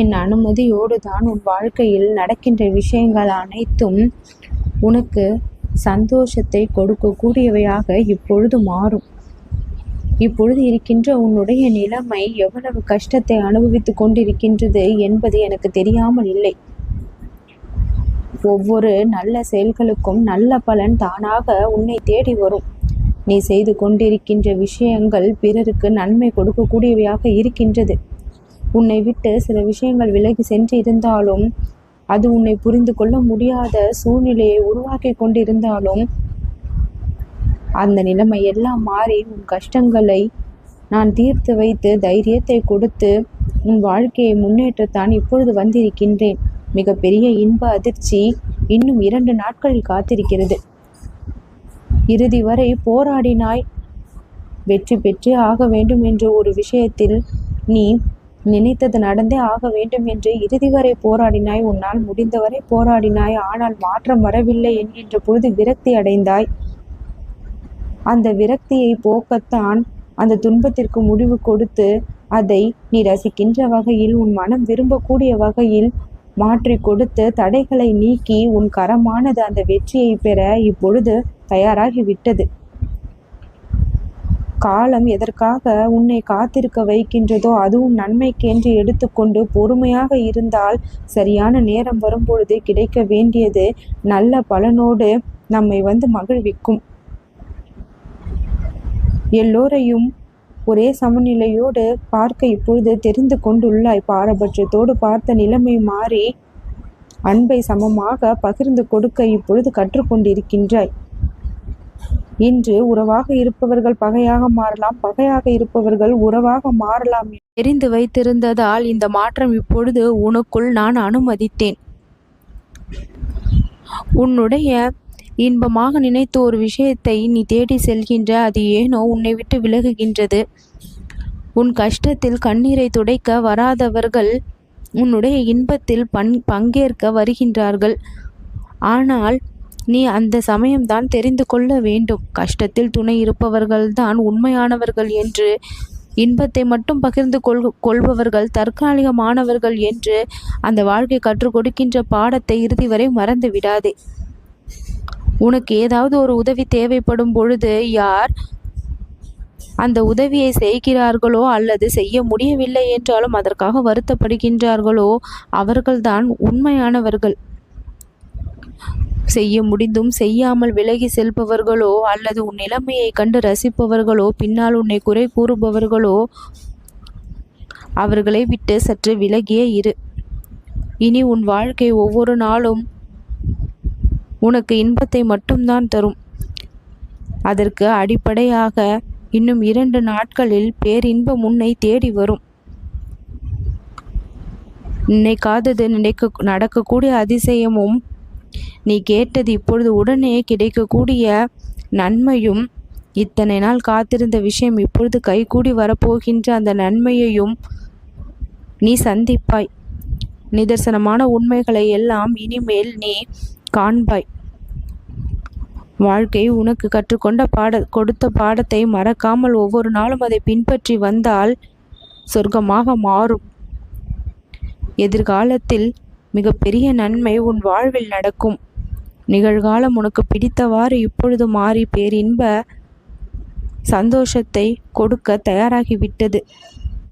என் அனுமதியோடு தான் உன் வாழ்க்கையில் நடக்கின்ற விஷயங்கள் அனைத்தும் உனக்கு சந்தோஷத்தை கொடுக்கக்கூடியவையாக இப்பொழுது மாறும். இப்பொழுது இருக்கின்ற உன்னுடைய நிலைமை எவ்வளவு கஷ்டத்தை அனுபவித்துக் கொண்டிருக்கின்றது என்பது எனக்கு தெரியாமல் இல்லை. ஒவ்வொரு நல்ல செயல்களுக்கும் நல்ல பலன் தானாக உன்னை தேடி வரும். நீ செய்து கொண்டிருக்கின்ற விஷயங்கள் பிறருக்கு நன்மை கொடுக்கக்கூடியவையாக இருக்கின்றது. உன்னை விட்டு சில விஷயங்கள் விலகி சென்று இருந்தாலும் அது உன்னை புரிந்து கொள்ள முடியாத சூழ்நிலையை உருவாக்கி கொண்டிருந்தாலும் அந்த நிலைமை எல்லாம் மாறி உன் கஷ்டங்களை நான் தீர்த்து வைத்து தைரியத்தை கொடுத்து உன் வாழ்க்கையை முன்னேற்றத்தான் இப்பொழுது வந்திருக்கின்றேன். மிகப்பெரிய இன்ப அதிர்ச்சி இன்னும் இரண்டு நாட்களில் காத்திருக்கிறது. இறுதி வரை போராடினாய். வெற்றி பெற்றே ஆக வேண்டும் என்ற ஒரு விஷயத்தில் நீ நினைத்தது நடந்தே ஆக வேண்டும் என்று இறுதி வரை போராடினாய். உன்னால் முடிந்தவரை போராடினாய். ஆனால் மாற்றம் வரவில்லை என்கின்ற பொழுது விரக்தி அடைந்தாய். அந்த விரக்தியை போக்கத்தான் அந்த துன்பத்திற்கு முடிவு கொடுத்து அதை நீ ரசிக்கின்ற வகையில் உன் மனம் விரும்பக்கூடிய வகையில் மாற்றி கொடுத்து தடைகளை நீக்கி உன் கரமானது அந்த வெற்றியை பெற இப்பொழுது தயாராகிவிட்டது. காலம் எதற்காக உன்னை காத்திருக்க வைக்கின்றதோ அதுவும் நன்மைக்கென்று எடுத்துக்கொண்டு பொறுமையாக இருந்தால் சரியான நேரம் வரும்பொழுது கிடைக்க வேண்டியது நல்ல பலனோடு நம்மை வந்து மகிழ்விக்கும். எல்லோரையும் ஒரே சமநிலையோடு பார்க்க இப்பொழுது தெரிந்து கொண்டுள்ளாய். பாரபட்சத்தோடு பார்த்த நிலைமை மாறி அன்பை சமமாக பகிர்ந்து கொடுக்க இப்பொழுது கற்றுக்கொண்டிருக்கின்றாய். இன்று உறவாக இருப்பவர்கள் பகையாக மாறலாம் பகையாக இருப்பவர்கள் உறவாக மாறலாம். தெரிந்து வைத்திருந்ததால் இந்த மாற்றம் இப்பொழுது உனக்குள் நான் அனுமதித்தேன். உன்னுடைய இன்பமாக நினைத்த ஒரு விஷயத்தை நீ தேடி செல்கின்ற அது ஏனோ உன்னை விட்டு விலகுகின்றது. உன் கஷ்டத்தில் கண்ணீரை துடைக்க வராதவர்கள் உன்னுடைய இன்பத்தில் பங் பங்கேற்க வருகின்றார்கள். ஆனால் நீ அந்த சமயம்தான் தெரிந்து கொள்ள வேண்டும். கஷ்டத்தில் துணை இருப்பவர்கள்தான் உண்மையானவர்கள் என்று இன்பத்தை மட்டும் பகிர்ந்து கொள் கொள்பவர்கள் தற்காலிகமானவர்கள் என்று அந்த வாழ்க்கை கற்றுக் கொடுக்கின்ற பாடத்தை இறுதி வரை மறந்து விடாதே. உனக்கு ஏதாவது ஒரு உதவி தேவைப்படும் பொழுது யார் அந்த உதவியை செய்கிறார்களோ அல்லது செய்ய முடியவில்லை என்றாலும் அதற்காக வருத்தப்படுகின்றார்களோ அவர்கள்தான் உண்மையானவர்கள். செய்ய முடிந்தும் செய்யாமல் விலகி செல்பவர்களோ அல்லது உன் நிலைமையை கண்டு ரசிப்பவர்களோ பின்னால் உன்னை குறை கூறுபவர்களோ அவர்களை விட்டு சற்று விலகியே இரு. இனி உன் வாழ்க்கை ஒவ்வொரு நாளும் உனக்கு இன்பத்தை மட்டும்தான் தரும். அதற்கு அடிப்படையாக இன்னும் இரண்டு நாட்களில் பேரின்பம் உன்னை தேடி வரும். நினைக்காதது நினைக்க நடக்கக்கூடிய அதிசயமும் நீ கேட்டது இப்பொழுது உடனே கிடைக்கக்கூடிய நன்மையும் இத்தனை நாள் காத்திருந்த விஷயம் இப்பொழுது கைகூடி வரப்போகின்ற அந்த நன்மையையும் நீ சந்திப்பாய். நிதர்சனமான உண்மைகளை எல்லாம் இனிமேல் நீ காண்பாய். வாழ்க்கை உனக்கு கற்றுக்கொண்ட பாட கொடுத்த பாடத்தை மறக்காமல் ஒவ்வொரு நாளும் அதை பின்பற்றி வந்தால் சொர்க்கமாக மாறும். எதிர்காலத்தில் மிகப்பெரிய நன்மை உன் வாழ்வில் நடக்கும். நிகழ்காலம் உனக்கு பிடித்தவாறு இப்பொழுது மாறி பேரின்ப சந்தோஷத்தை கொடுக்க தயாராகிவிட்டது.